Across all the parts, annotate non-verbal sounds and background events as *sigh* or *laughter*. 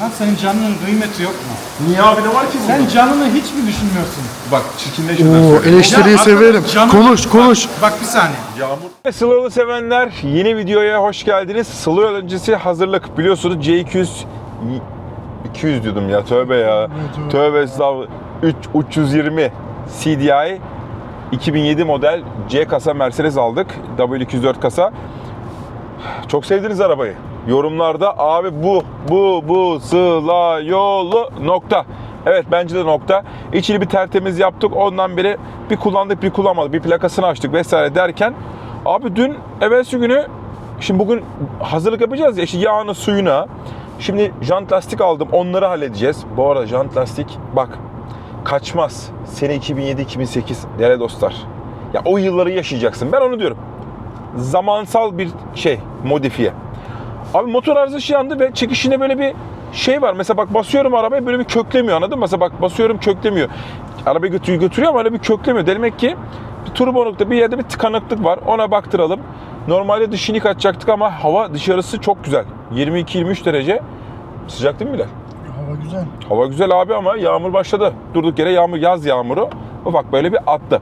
Lan senin canının kıymeti yok mu? Niye abi ne var ki Sen canını hiç mi düşünmüyorsun? Bak çirkinleşmeden Oo, söyle. eleştiriyi Ya severim. arkadaş, canım- Konuş konuş. Bak, bak bir saniye. Yağmur. Slow'u sevenler yeni videoya hoş geldiniz. Slow öncesi hazırlık. Biliyorsunuz C200 200 diyordum ya tövbe ya. Tövbe estağfurullah. 3 320 CDI 2007 model C kasa Mercedes aldık. W204 kasa. Çok sevdiniz arabayı. Yorumlarda abi bu, bu, bu, sıla, yolu, nokta. Evet bence de nokta. İçini bir tertemiz yaptık. Ondan beri bir kullandık bir kullanmadık. Bir plakasını açtık vesaire derken. Abi dün evvelsi günü şimdi bugün hazırlık yapacağız ya işte yağını suyuna. Şimdi jant lastik aldım onları halledeceğiz. Bu arada jant lastik bak kaçmaz. Sene 2007-2008 değerli dostlar. Ya o yılları yaşayacaksın. Ben onu diyorum zamansal bir şey, modifiye. Abi motor arızası yandı ve çekişinde böyle bir şey var. Mesela bak basıyorum arabaya böyle bir köklemiyor anladın mı? Mesela bak basıyorum köklemiyor. Arabayı götürüyor, götürüyor ama öyle bir köklemiyor. Demek ki bir turbonukta bir yerde bir tıkanıklık var. Ona baktıralım. Normalde dışını açacaktık ama hava dışarısı çok güzel. 22-23 derece. Sıcak değil mi Bilal? Hava güzel. Hava güzel abi ama yağmur başladı. Durduk yere yağmur, yaz yağmuru. Ufak böyle bir attı.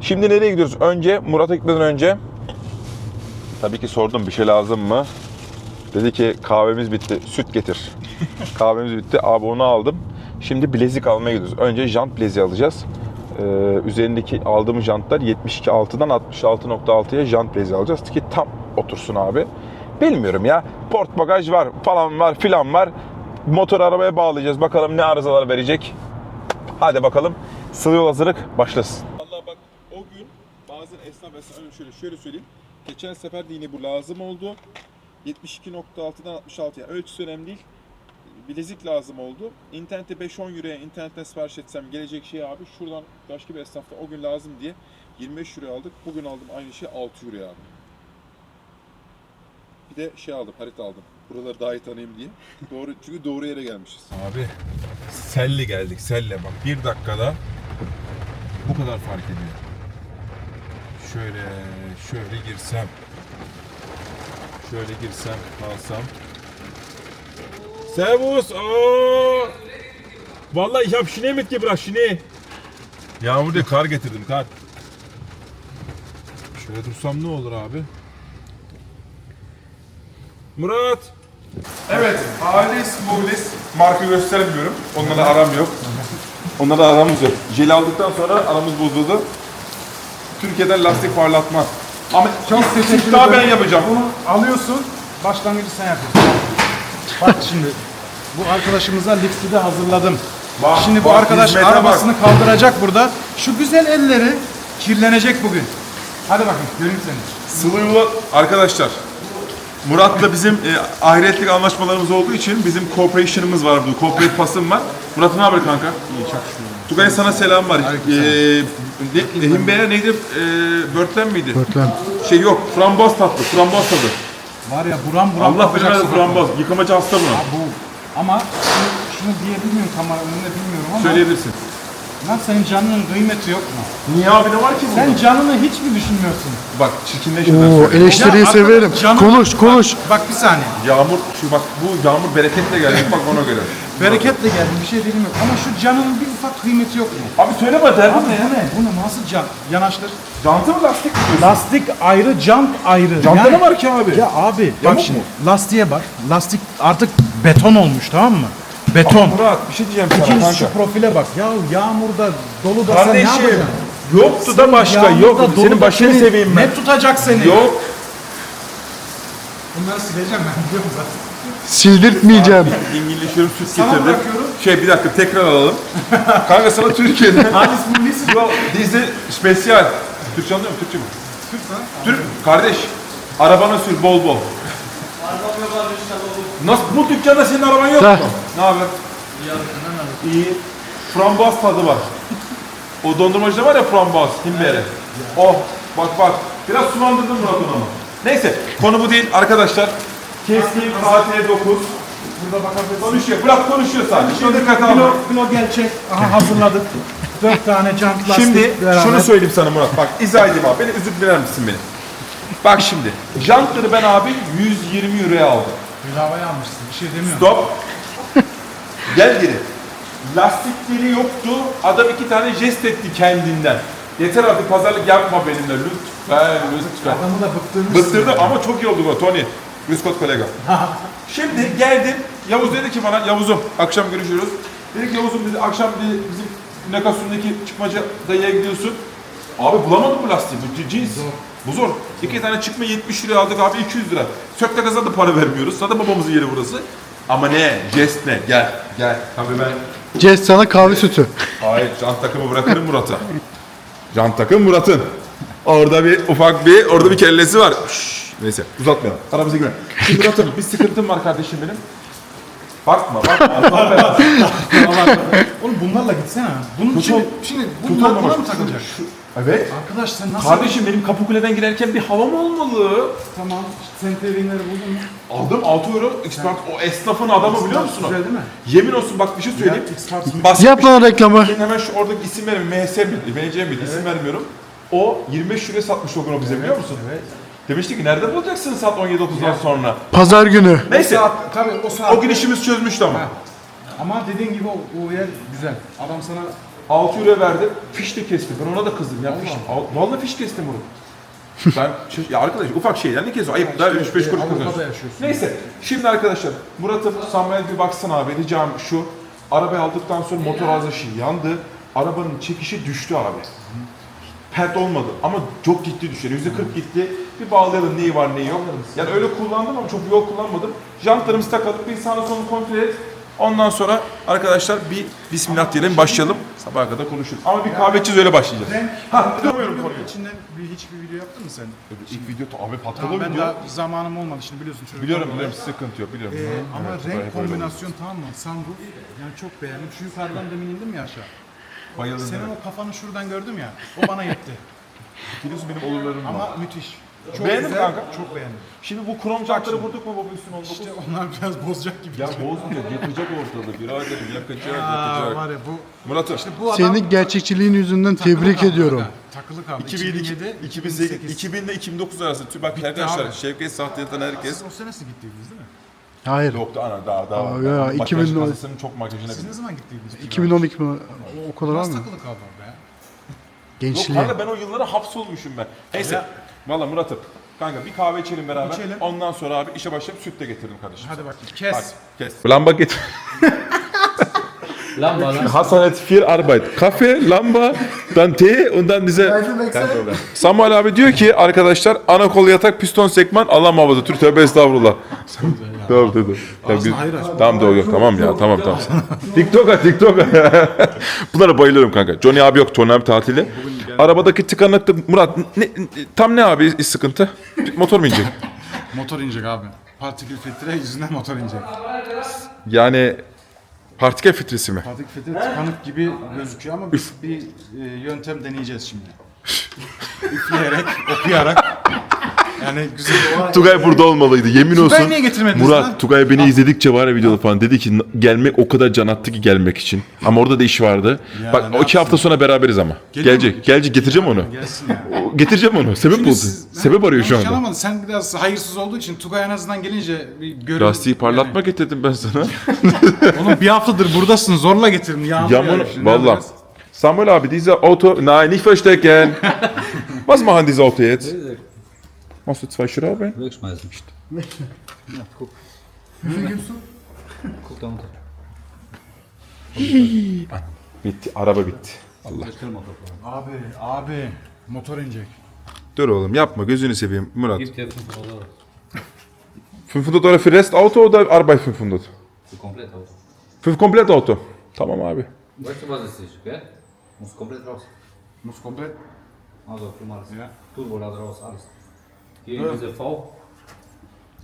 Şimdi nereye gidiyoruz? Önce Murat'a gitmeden önce tabii ki sordum bir şey lazım mı? Dedi ki kahvemiz bitti, süt getir. *laughs* kahvemiz bitti, abi onu aldım. Şimdi bilezik almaya gidiyoruz. Önce jant bileziği alacağız. Ee, üzerindeki aldığımız jantlar 72.6'dan 66.6'ya jant bileziği alacağız ki tam otursun abi. Bilmiyorum ya. Port bagaj var, falan var, filan var. Motor arabaya bağlayacağız. Bakalım ne arızalar verecek. Hadi bakalım. Sıvı yol hazırlık başlasın. Vallahi bak o gün bazen esnaf esnaf şöyle şöyle söyleyeyim. Geçen sefer de yine bu lazım oldu. 72.6'dan 66 yani ölçüsü önemli değil. Bilezik lazım oldu. İnternette 5-10 euroya internetten sipariş etsem gelecek şey abi şuradan başka bir esnafta o gün lazım diye 25 euro aldık. Bugün aldım aynı şey 6 euro abi. Bir de şey aldım, harita aldım. Buraları daha iyi tanıyayım diye. Doğru, çünkü doğru yere gelmişiz. Abi, selle geldik, selle bak. Bir dakikada bu kadar fark ediyor. Şöyle, şöyle girsem. Şöyle girsem, kalsam. Servus, aa! Vallahi ich hab Schnee mitgebracht, Schnee. Yağmur değil, kar getirdim, kar. Şöyle dursam ne olur abi? Murat. Evet, aileyiz, mobiliz. Marka göstermiyorum. Onlarla aram yok. Onlarla aramız yok. Jeli aldıktan sonra aramız bozuldu. Türkiye'den lastik parlatma. Ama Çok teşekkür daha ederim. ben yapacağım. Bunu alıyorsun, başlangıcı sen yapıyorsun. bak şimdi, bu arkadaşımıza lifti de hazırladım. Bak, şimdi bu bak, arkadaş hizmete arabasını kaldıracak burada. Şu güzel elleri kirlenecek bugün. Hadi bakın, göreyim seni. Sıvı yola arkadaşlar. Murat'la bizim e, ahiretlik anlaşmalarımız olduğu için bizim cooperation'ımız var burada. Cooperate pasım var. Murat ne haber kanka? İyi çok şükür. Tugay sana selam var. Ee, ne, Himbeya neydi? Ee, börtlen miydi? Börtlen. Şey yok. Framboz tatlı. Framboz tadı. Var ya buram buram Allah bilmez sokakta. framboz. Yıkamacı hasta buna. Ha, bu. Ama şunu, şunu diyebilir miyim kamera önünde bilmiyorum ama. Söyleyebilirsin. Lan senin canının kıymeti yok mu? Niye abi ne var ki Sen canını hiç mi düşünmüyorsun? Bak çirkinleşmeden Oo, söyle. eleştiriyi Ya severim. arkadaş, canım- Konuş konuş. Bak bir saniye. Yağmur şu bak bu yağmur bereketle geldi bak ona göre. Bereketle geldim bir şey değilim yok. Ama şu canının bir ufak kıymeti yok mu? Abi söyleme Abi derdin bu ne? Bu ne? Nasıl can? Yanaştır. Jantı mı lastik mi diyorsun? Lastik ayrı, jant ayrı. Janta Yani- ne var ki abi? Ya abi Yamuk bak şimdi mu? lastiğe bak. Lastik artık beton olmuş tamam mı? Beton. Murat bir şey diyeceğim sana İkincisi şu kanka. profile bak. Ya yağmurda dolu da sen ne Kardeşim yapacaksın? yoktu da başka Yağmurda, yok. Senin başını seni seveyim ben. Ne tutacak seni? Yok. Bunları sileceğim ben biliyorum zaten. Sildirtmeyeceğim. İngilizlerim süt Sana getirdim. bırakıyorum. Şey bir dakika tekrar alalım. *laughs* Kanka sana Türkiye'de. Halis millisi. Yo dizi spesyal. Türkçe anlıyor musun? Türkçe mi? Türk lan. Türk. Kardeş. Arabana sür bol bol. Nasıl bu dükkanda senin araban yok Heh. mu? Ne haber? İyi. Frambuaz tadı var. O dondurmacıda var ya frambuaz, himbere. Oh, bak bak. Biraz sulandırdım Murat onu ama. Neyse, konu bu değil arkadaşlar. Keskin KT9. Burada bakabilirsin. Konuşuyor, bırak konuşuyor sadece. Şimdi dikkat kilo, alma. kilo gerçek. Aha hazırladık. Dört tane jant lastik Şimdi beraber. şunu söyleyeyim sana Murat. Bak izah edeyim abi. Beni üzüp verer misin beni? Bak şimdi. Jantları ben abi 120 euroya aldım. Bedavaya almışsın. Bir şey demiyorum. Stop. Gel geri. Lastikleri yoktu. Adam iki tane jest etti kendinden. Yeter artık pazarlık yapma benimle lütfen lütfen. Adamı da bıktırmışsın. Bıktırdı ama çok iyi oldu bu Tony. Scott kolega. *laughs* Şimdi geldim. Yavuz dedi ki bana Yavuz'um akşam görüşürüz. Dedi ki Yavuz'um dedi akşam dedi, bizim Nekasun'daki çıkmaca dayıya gidiyorsun. Abi bulamadım bu lastiği. Bu cins. Bu zor. İki tane çıkma 70 liraya aldık abi 200 lira. Sökte gaza da para vermiyoruz. Zaten babamızın yeri burası. Ama ne? Jest ne? Gel. Gel. Tabii ben Cez sana kahve sütü. Hayır, jant takımı bırakırım Murat'a. Jant takım Murat'ın. Orada bir ufak bir, orada bir kellesi var. Şşş, neyse, uzatmayalım. Aramıza girelim. Şimdi Murat'ım, bir sıkıntım var kardeşim benim. Bakma, bakma. Allah. *laughs* Oğlum bunlarla gitsene. Bunun Tut için şimdi bunlar buna mı takılacak? Evet. Arkadaş sen nasıl... Kardeşim benim Kapıkule'den girerken bir havam olmalı. Tamam. Sen TV'leri buldun mu? Aldım 6 euro. Expert, o esnafın adamı biliyor musun? o? Güzel değil mi? Yemin olsun bak bir şey söyleyeyim. Ya, X-Card- Basit Yap lan reklamı. Şimdi hemen şu oradaki isim vermiyorum. MS miydi? MC miydi? İsim vermiyorum. O 25 liraya satmış o gün o bize biliyor musun? Evet. Demişti ki nerede bulacaksın saat 17.30'dan sonra? Pazar günü. Neyse. Saat, tabii o saat. O gün işimiz çözmüştü ama. Ha. Ama dediğin gibi o, o yer güzel. Adam sana 6 euro verdi. Fiş de kesti. Ben ona da kızdım. Ya fiş. Al- Vallahi fiş kestim bunu. ben şaş- ya arkadaş ufak şeyler ne kesiyor? Ayıp da 3-5 kuruş Avrupa'da kazanıyorsun. yaşıyorsun. Neyse. Şimdi arkadaşlar Murat'ım Samuel bir baksana abi. Ricam şu. Arabayı aldıktan sonra motor arızası yandı. Arabanın çekişi düştü abi. Pert olmadı ama çok gitti düşer. Yüzde 40 gitti. Bir bağlayalım neyi var neyi yok. Yani öyle kullandım ama çok yol kullanmadım. Jantlarımızı takalım. Bir sağına solunu kontrol et. Ondan sonra arkadaşlar bir bismillah diyelim başlayalım. Sabaha kadar konuşuruz. Ama bir kahve içeceğiz öyle başlayacağız. Renk. Ha, dönmüyorum konuyu. İçinden bir, hiçbir video yaptın mı sen? İlk video abi patladı Tamam, ben video. daha zamanım olmadı şimdi biliyorsun çocuk. Biliyorum biliyorum sıkıntı yok biliyorum. Ee, ama Evet, renk kombinasyon tamam mı? Sunroof yani çok beğendim. Şu yukarıdan demin indim ya aşağı. Bayıldım. Senin o kafanı şuradan gördüm ya. O bana yetti. *laughs* Biliyorsun benim olurlarım var. ama müthiş. Çok Beğendin güzel, kanka. Çok beğendim. Şimdi bu krom jantları vurduk mu baba üstüne oldu. İşte onlar biraz bozacak gibi. Ya bozmuyor yakacak ortalığı biraderim yakacak Aa, yakacak. var ya bu Murat'ım. işte bu adam Seni gerçekçiliğin yüzünden takılı tebrik kaldı ediyorum. kanka, Takılı kaldı. 2007, 2008, 2000 ile 2009 arası. Tüm Bak arkadaşlar abi. Şevket Sahtiyat'tan herkes. Siz o sene nasıl gittiydiniz değil mi? Hayır. Yoktu ana daha daha. Aa, ya, Makyaj 2010 kasasının çok makyajına Siz ne zaman gittiydiniz? 2012 mi? O kadar var Nasıl mı? takılı kaldı orada ya? Yok Gençliğe. kanka ben o yıllara hapsolmuşum ben. Neyse. Ya. Valla Murat'ım. Kanka bir kahve içelim beraber. İçelim. Ondan sonra abi işe başlayıp süt de getirdim kardeşim. Hadi bakayım. Kes. Kes. *laughs* Lamba getir. Lamba lan. Hasan hat viel Arbeit. Kaffee, Lamba, dann Tee und dann diese... Samuel abi diyor ki arkadaşlar ana kol yatak piston sekman Allah muhafaza tür tövbe estağfurullah. Doğru doğru. Ya biz- hayır aç. Tamam doğru yok tamam ya tamam tamam. *laughs* TikTok'a TikTok'a. *laughs* Bunlara bayılıyorum kanka. Johnny abi yok Johnny abi tatili. Arabadaki tıkanıklık Murat ne, tam ne abi sıkıntı? Motor mu inecek? *laughs* Motor inecek abi. Partikül filtre yüzünden motor inecek. Yani partikel filtresi mi? Partikül filtre tıkanık gibi gözüküyor ama biz bir e, yöntem deneyeceğiz şimdi. Üfleyerek, okuyarak. Yani güzel *laughs* Tugay burada olmalıydı yemin Tugay olsun. niye getirmediniz Murat lan? Tugay beni izledikçe var ya videoda falan dedi ki gelmek o kadar can attı ki gelmek için. Ama orada da iş vardı. Ya, Bak ne o iki hafta sonra beraberiz ama. Geliyor gelecek. mu? Gelecek getireceğim onu. gelsin ya. Getireceğim onu. Sebep Şimdi siz- Sebep arıyor şu anda. Sen biraz hayırsız olduğu için Tugay en azından gelince bir görün. Lastiği parlatma getirdim ben sana. *laughs* Oğlum bir haftadır buradasın zorla getirin. Yağmur Yağmur, valla. Samuel abi diese Auto, nein nicht verstecken. *laughs* Was machen diese Auto jetzt? Machst du zwei Schrauben? Wegschmeißen. Ja, guck. Guck da unten. Bitti. Araba bitti. Allah. Abi, abi motor inecek. Dur oğlum yapma gözünü seveyim Murat. 500 Euro. 500 Euro für Restauto oder Arbeit 500? Für komplett aus. Für komplett Auto. Tamam abi. Weißt du, was es ist, gell? Muss komplett raus. Muss komplett. Also, mal, das Ja. Turbolader raus, alles. Hier in diese V,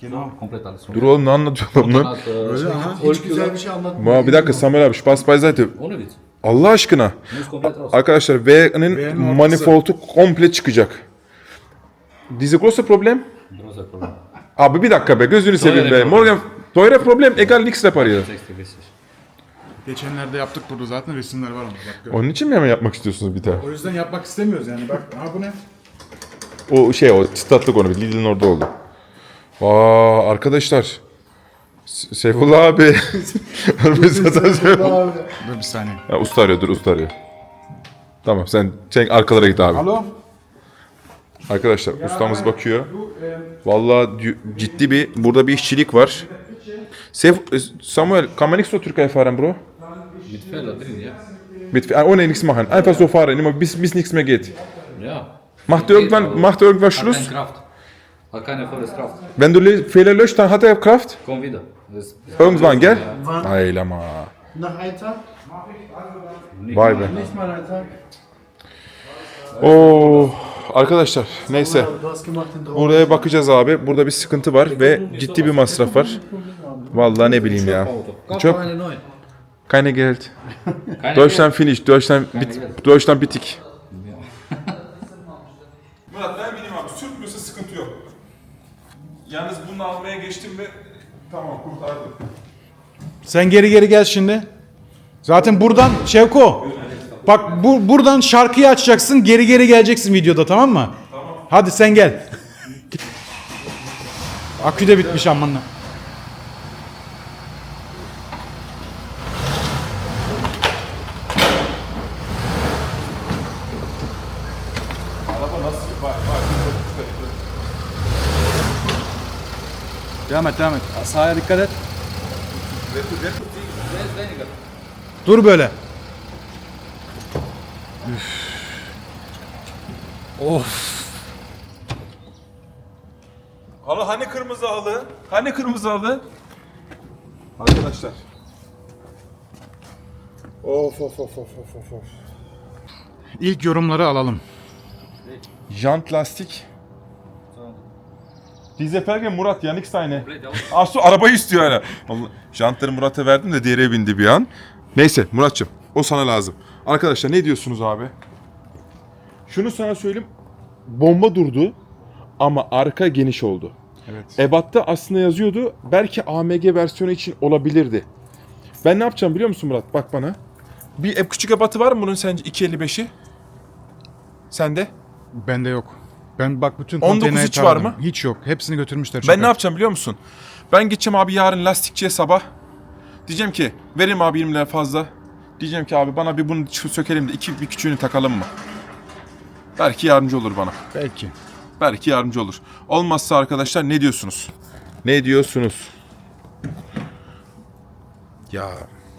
Genau. komplett alles. Dur oğlum ne anlatıyorsun lan? Öyle aha. Hiç güzel bir şey anlatmıyor. Ma, bir dakika Samuel abi Spaß beiseite. Ohne Witz. Allah aşkına. Muss komplett raus. Arkadaşlar V'nin V'nin ortası. manifoldu komple çıkacak. Diese große Problem? Großer Problem. Abi bir dakika be gözünü seveyim be. problem. Morgen teure Problem egal. Sechs dir wichtig. Geçenlerde yaptık burada zaten resimler var ama bak gör. Onun için mi hemen yapmak istiyorsunuz bir daha? O yüzden yapmak istemiyoruz yani bak. Ha bu ne? O şey o çıtlattık onu Lidl'in orada oldu. Aa arkadaşlar. S- Seyfullah abi. *laughs* Biz zaten Seyfullah- Dur bir saniye. Ya, usta arıyor dur usta arıyor. Tamam sen, sen arkalara git abi. Alo. Arkadaşlar ustamız bakıyor. Vallahi di- ciddi bir burada bir işçilik var. Seyf, Samuel, kann man nicht so Türkei fahren, Bro? Mit Fehler drin, ja? Mit, ohne nichts machen. Einfach so fahren, immer bis, bis nichts mehr geht. Ja. Macht irgendwann, macht irgendwann Hat Schluss? keine Kraft. Hat keine volle Kraft. Wenn du le- Fehler löscht, dann hat er Kraft? Komm wieder. Das, Irgendwann, gell? Wann? Eylema. Nach einem Tag? Vay be. Nicht mal einen Tag. Oo, arkadaşlar neyse. Buraya bakacağız abi. Burada bir sıkıntı var ve ciddi bir masraf var. Vallahi ne bileyim ya. Çok-. Keine Geld. Deutschland finish. Deutschland, bit, Deutschland bitik. Yalnız bunu almaya geçtim ve tamam kurtardım. Sen geri geri gel şimdi. Zaten buradan Şevko. Bak bu buradan şarkıyı açacaksın, geri geri geleceksin videoda tamam mı? Tamam. Hadi sen gel. Akü de bitmiş amanla. Devam et, devam et. Sağa dikkat et. Dur böyle. Halı hani kırmızı halı? Hani kırmızı halı? Arkadaşlar. Of of of of of of. of. İlk yorumları alalım. Jant lastik. Diese Felge Murat ya nix deine. Asu arabayı istiyor hala. Vallahi Jantları Murat'a verdim de diğeri bindi bir an. Neyse Muratçım o sana lazım. Arkadaşlar ne diyorsunuz abi? Şunu sana söyleyeyim. Bomba durdu ama arka geniş oldu. Evet. Ebat'ta aslında yazıyordu. Belki AMG versiyonu için olabilirdi. Ben ne yapacağım biliyor musun Murat? Bak bana. Bir küçük ebatı var mı bunun sence 255'i? Sende? Bende yok. Ben bak bütün 19 konteyneri hiç var mı? Hiç yok. Hepsini götürmüşler. Ben ne yapacağım biliyor musun? Ben gideceğim abi yarın lastikçiye sabah. Diyeceğim ki verim abi 20 lira fazla. Diyeceğim ki abi bana bir bunu sökelim de iki bir küçüğünü takalım mı? Belki yardımcı olur bana. Belki. Belki yardımcı olur. Olmazsa arkadaşlar ne diyorsunuz? Ne diyorsunuz? Ya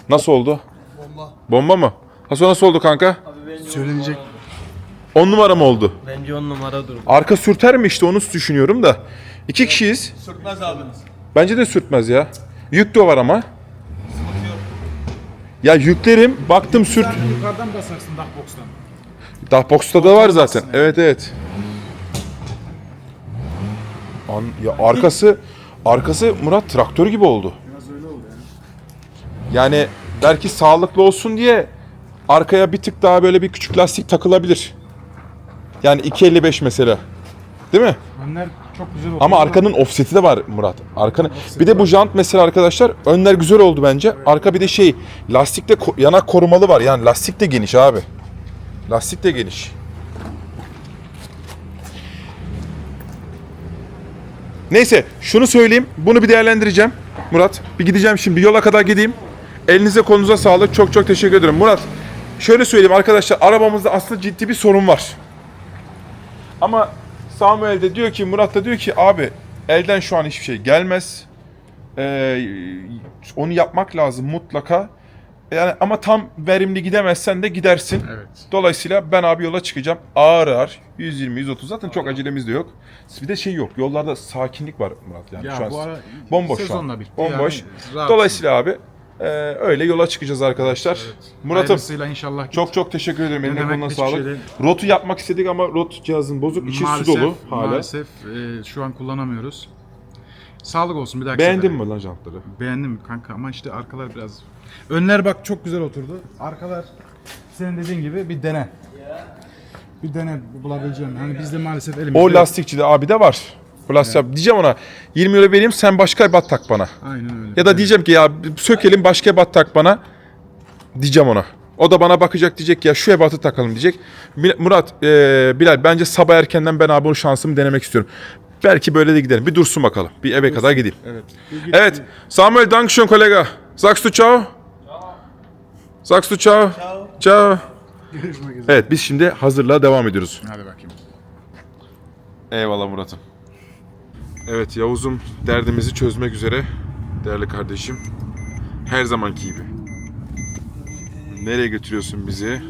nasıl oldu? Bomba. Bomba mı? Hasan nasıl oldu kanka? Söylenecek. 10 numara mı oldu? Bence on numara durum. Arka sürter mi işte onu düşünüyorum da. İki kişiyiz. Sürtmez abiniz. Bence de sürtmez ya. Yük de var ama. Ya yüklerim baktım sürt. yukarıdan basarsın Dahbox'tan. Dahbox'ta da var zaten. Evet evet. An, ya arkası arkası Murat traktör gibi oldu. Biraz öyle oldu yani. Yani belki sağlıklı olsun diye arkaya bir tık daha böyle bir küçük lastik takılabilir. Yani 2.55 mesela. Değil mi? Önler çok güzel oldu. Ama arkanın offset'i de var Murat. Arkanın bir de bu jant mesela arkadaşlar önler güzel oldu bence. Arka bir de şey lastikte ko- yanak korumalı var. Yani lastik de geniş abi. Lastik de geniş. Neyse şunu söyleyeyim. Bunu bir değerlendireceğim. Murat bir gideceğim şimdi yola kadar gideyim. Elinize kolunuza sağlık. Çok çok teşekkür ederim. Murat şöyle söyleyeyim arkadaşlar arabamızda aslında ciddi bir sorun var. Ama Samuel de diyor ki Murat da diyor ki abi elden şu an hiçbir şey gelmez. Ee, onu yapmak lazım mutlaka. Yani ama tam verimli gidemezsen de gidersin. Evet. Dolayısıyla ben abi yola çıkacağım. Ağır ağır 120 130 zaten çok acelemiz de yok. Bir de şey yok. Yollarda sakinlik var Murat yani Ya şu an. bomboş şu an. bitti. Bomboş. Yani. Dolayısıyla abi e, öyle yola çıkacağız arkadaşlar. Murat'ım Hayırlısıyla inşallah çok çok teşekkür ederim. Eline demek, koluna hiçbir sağlık. şeyle- Rotu yapmak istedik ama rot cihazın bozuk. içi su dolu hala. Maalesef e, şu an kullanamıyoruz. Sağlık olsun bir dahaki Beğendin sefere. mi lan jantları? Beğendim kanka ama işte arkalar biraz... Önler bak çok güzel oturdu. Arkalar senin dediğin gibi bir dene. Bir dene bulabileceğim. Hani bizde maalesef elimizde O yok. lastikçi de abi de var. Bu lastik diyeceğim ona 20 euro vereyim sen başka ebat tak bana. Aynen öyle. Ya da diyeceğim ki ya sökelim başka ebat tak bana. Diyeceğim ona. O da bana bakacak diyecek ya şu ebatı takalım diyecek. Bil- Murat, e, Bilal bence sabah erkenden ben abi bu şansımı denemek istiyorum. Belki böyle de gidelim. Bir dursun bakalım. Bir eve kadar gideyim. Evet. Evet. Samuel Dankeschön kollega. Sagst du ciao? Sagst du ciao? Ciao. Görüşmek üzere. Evet biz şimdi hazırlığa devam ediyoruz. Hadi bakayım. Eyvallah Murat'ım. Evet Yavuz'um derdimizi çözmek üzere değerli kardeşim. Her zamanki gibi. Nereye götürüyorsun bizi?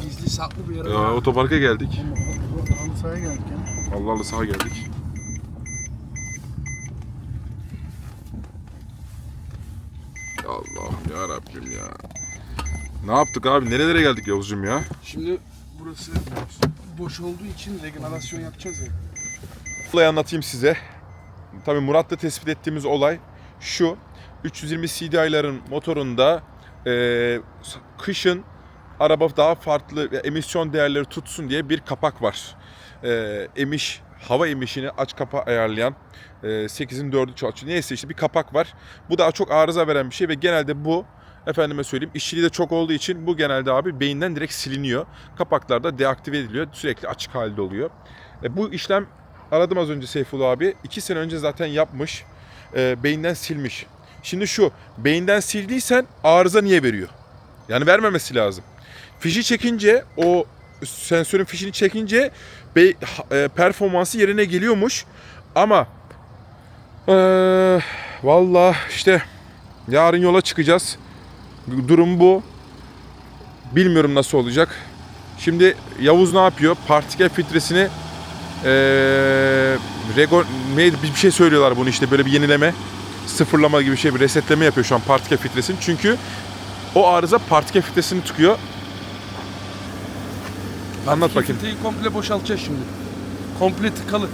Gizli saklı bir yere. Ya, otoparka geldik. Halı geldik ya. Allah Allah sağa geldik. Allah'ım ya Rabbim ya. Ne yaptık abi? Nerelere geldik Yavuz'cum ya? Şimdi burası boş olduğu için regenerasyon yapacağız ya. Olayı anlatayım size. Tabii Murat'ta tespit ettiğimiz olay şu. 320 CDI'ların motorunda eee, kışın araba daha farklı emisyon değerleri tutsun diye bir kapak var. Eee, emiş, hava emişini aç kapa ayarlayan eee, 8'in 4'ü çalışıyor. Neyse işte bir kapak var. Bu daha çok arıza veren bir şey ve genelde bu efendime söyleyeyim işçiliği de çok olduğu için bu genelde abi beyinden direkt siliniyor. Kapaklar da deaktive ediliyor. Sürekli açık halde oluyor. E, bu işlem aradım az önce Seyfullah abi. 2 sene önce zaten yapmış. E, beyinden silmiş. Şimdi şu beyinden sildiysen arıza niye veriyor? Yani vermemesi lazım. Fişi çekince o sensörün fişini çekince be, e, performansı yerine geliyormuş. Ama e, valla işte yarın yola çıkacağız. Durum bu. Bilmiyorum nasıl olacak. Şimdi Yavuz ne yapıyor? Partikel filtresini eee rego, bir şey söylüyorlar bunu işte böyle bir yenileme sıfırlama gibi bir şey bir resetleme yapıyor şu an partikel filtresini. Çünkü o arıza partikel filtresini tıkıyor. Anlat bakayım. Filtreyi komple boşaltacağız şimdi. Komple tıkalı.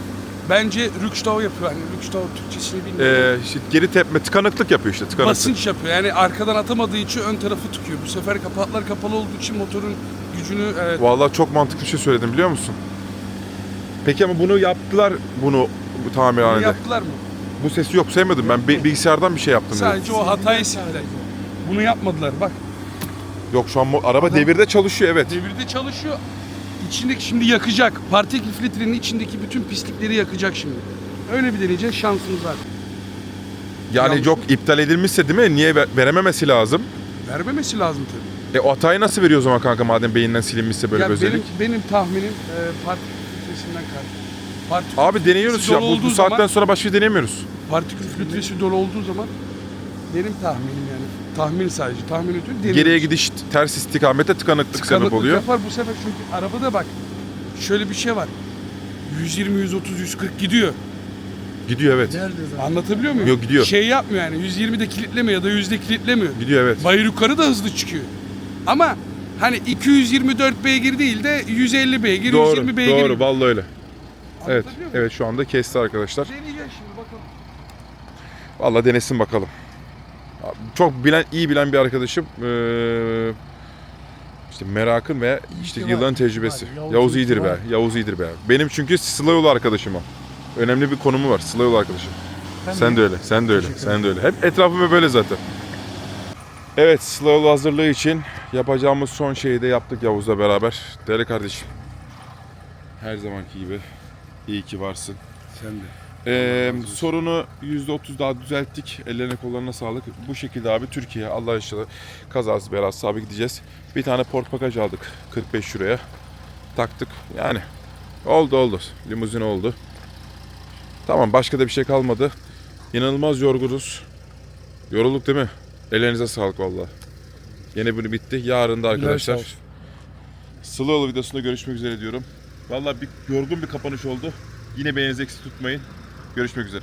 Bence Rükstau yapıyor. Hani Rükstau Türkçesini bilmiyorum. Eee işte geri tepme tıkanıklık yapıyor işte tıkanıklık. Basınç yapıyor. Yani arkadan atamadığı için ön tarafı tıkıyor. Bu sefer kapaklar kapalı olduğu için motorun gücünü evet, Vallahi çok mantıklı bir şey söyledin biliyor musun? Peki ama bunu yaptılar bunu bu bunu tamirhanede. yaptılar mı? Bu sesi yok sevmedim ben Bi- bilgisayardan bir şey yaptım dedim. Sadece o hatayı sildiler. Bunu yapmadılar. Bak Yok şu an mo- araba devirde çalışıyor evet. devirde çalışıyor. İçindeki şimdi yakacak. Partikül filtrenin içindeki bütün pislikleri yakacak şimdi. Öyle bir deneyeceğiz. Şansımız var. Yani Yanlış yok iptal edilmişse değil mi? Niye ver- verememesi lazım? Vermemesi lazım tabii. E o hatayı nasıl veriyor o zaman kanka madem beyinden silinmişse böyle ya bir özellik? benim, benim tahminim e, partikül filtresinden kaynaklı. Partikül Abi deniyoruz filtresi ya. dolu Bu, bu olduğu saatten zaman- sonra başka denemiyoruz. partikül filtresi dolu olduğu zaman benim tahminim yani tahmin sadece tahmin ediyorum. deniyoruz. Geriye gidiş ters istikamete tıkanıklık, sebep Tıkanıklık oluyor. yapar bu sefer çünkü arabada bak şöyle bir şey var. 120, 130, 140 gidiyor. Gidiyor evet. Nerede zaten? Anlatabiliyor muyum? Yok, gidiyor. Şey yapmıyor yani 120'de kilitlemiyor ya da 100'de kilitlemiyor. Gidiyor evet. Bayır yukarı da hızlı çıkıyor. Ama hani 224 beygir değil de 150 beygir, Doğru, 120 beygir. doğru. Vallahi öyle. Evet, evet şu anda kesti arkadaşlar. Deneyeceğiz şimdi bakalım. Vallahi denesin bakalım. Çok bilen, iyi bilen bir arkadaşım. Ee, işte merakın ve işte yılların tecrübesi. Yavuz iyidir be. Yavuz iyidir be. Benim çünkü Sıla yolu arkadaşım o. Önemli bir konumu var. Sıla yolu arkadaşım. Sen de öyle, sen de öyle, sen de öyle. Hep etrafım böyle zaten. Evet, Sıla yolu hazırlığı için yapacağımız son şeyi de yaptık Yavuz'la beraber. Değerli kardeşim. Her zamanki gibi iyi ki varsın. Sen de. Ee, sorunu %30 daha düzelttik. Ellerine kollarına sağlık. Bu şekilde abi Türkiye Allah inşallah kazası belasız abi gideceğiz. Bir tane port bagaj aldık 45 liraya. Taktık yani. Oldu oldu. Limuzin oldu. Tamam başka da bir şey kalmadı. İnanılmaz yorgunuz. Yorulduk değil mi? Ellerinize sağlık valla. Yine bunu bitti. Yarın da arkadaşlar. olsun. Sıla yolu videosunda görüşmek üzere diyorum. Valla bir yorgun bir kapanış oldu. Yine beğeninizi eksik tutmayın. Görüşmek üzere.